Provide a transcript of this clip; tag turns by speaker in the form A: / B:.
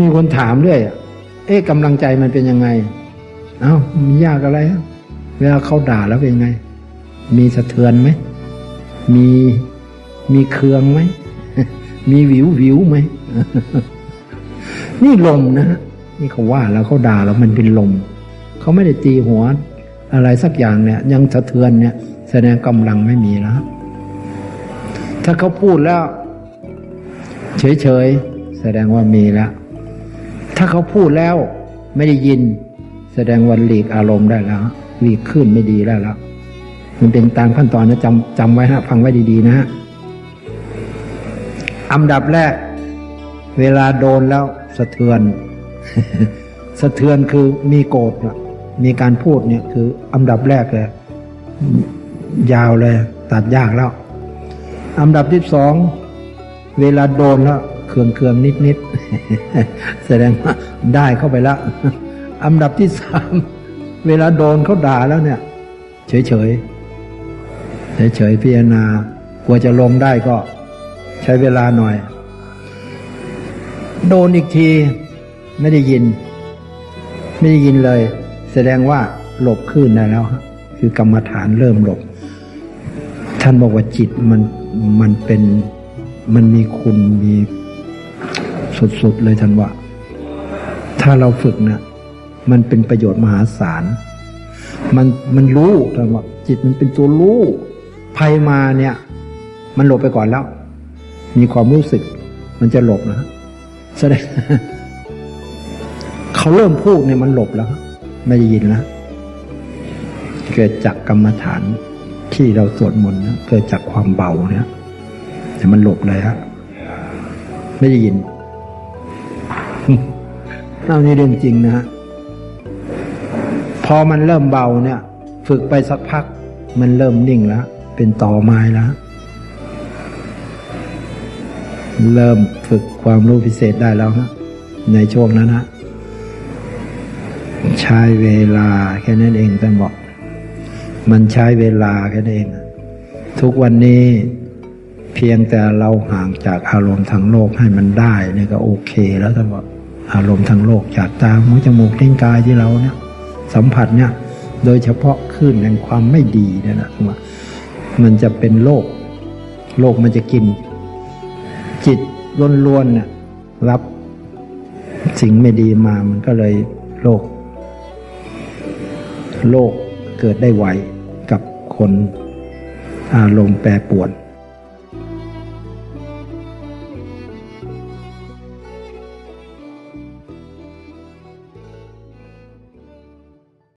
A: มีคนถามด้วยอะเอ๊ะกำลังใจมันเป็นยังไง เอ้ามันยากอะไร เวลาเขาด่าแล้วเป็นยังไง มีสะเทือนไหม มีมีเคืองไหม มีวิววิวไหม นี่ลมนะฮะนี่เขาว่าแล้วเขาด่าแล้วมันเป็นลม เขาไม่ได้ตีหัว อะไรสักอย่างเนี่ย ยังสะเทือนเนี่ย แสดงกำลังไม่มีแล้ว ถ้าเขาพูดแล้ว เฉยๆ แสดงว่ามีแล้ว ถ้าเขาพูดแล้วไม่ได้ยิน แสดงว่าหลีกอารมณ์ได้แล้วหลีกขึ้นไม่ดีแล้วแล้วมันเป็นตามขั้นตอนนะจำจำไว้ฮะฟังไว้ดีๆนะฮะอันดับแรก เวลาโดนแล้วสะเทือน สะเทือนคือมีโกรธมีการพูดเนี่ยคืออันดับแรกเลยยาวเลย ตัดยากแล้วอันดับที่สอง เวลาโดนแล้ว เคืองเคืองนิดนิดๆแสดงว่าได้เข้าไปแล้วอันดับที่สามเวลาโดนเขาด่าแล้วเนี่ย เฉยเฉยเฉยเฉยๆพิจารณากลัวจะลงได้ก็ใช้เวลาหน่อย โดนอีกทีไม่ได้ยิน ไม่ได้ยินเลย แสดงว่าหลบขึ้นได้แล้วคือกรรมฐานเริ่มหลบ ท่านบอกว่าจิตมันมันเป็นมันมีคุณมี สุดๆเลยท่านว่า ถ้าเราฝึกนะมันเป็นประโยชน์มหาศาล มันมันรู้ท่านว่าจิตมันเป็นตัวรู้ภัยมาเนี่ย มันหลบไปก่อนแล้ว มีความรู้สึก มันจะหลบนะแสดงเขาเริ่มพูดเนี่ยมันหลบแล้ว ไม่ได้ยินแล้วเกิดจากกรรมฐานที่เราสวดมนต์เกิดจากความเบาเนี่ยแต่มันหลบเลยฮะไม่ได้ยิน เอานี่เรื่องจริงนะฮะพอมันเริ่มเบาเนี่ย ฝึกไปสักพัก มันเริ่มนิ่งแล้ว เป็นต่อไม้แล้ว เริ่มฝึกความรู้พิเศษได้แล้วฮะในช่วงนั้นฮะใช้เวลาแค่นั้นเองท่านบอก มันใช้เวลาแค่นั้นเอง ทุกวันนี้เพียงแต่เราห่างจากอารมณ์ทางโลกให้มันได้เนี่ยก็โอเคแล้วท่านบอก อารมณ์ทางโลกจากตาหูจมูกลิ้นกายที่เราเนี่ยสัมผัสเนี่ยโดยเฉพาะคลื่นแห่งความไม่ดีเนี่ยนะว่ามันจะเป็นโลก โลกมันจะกิน จิตล้วนๆเนี่ยรับสิ่งไม่ดีมามันก็เลยโลก โลกเกิดได้ไวกับคนอารมณ์แปรปรวน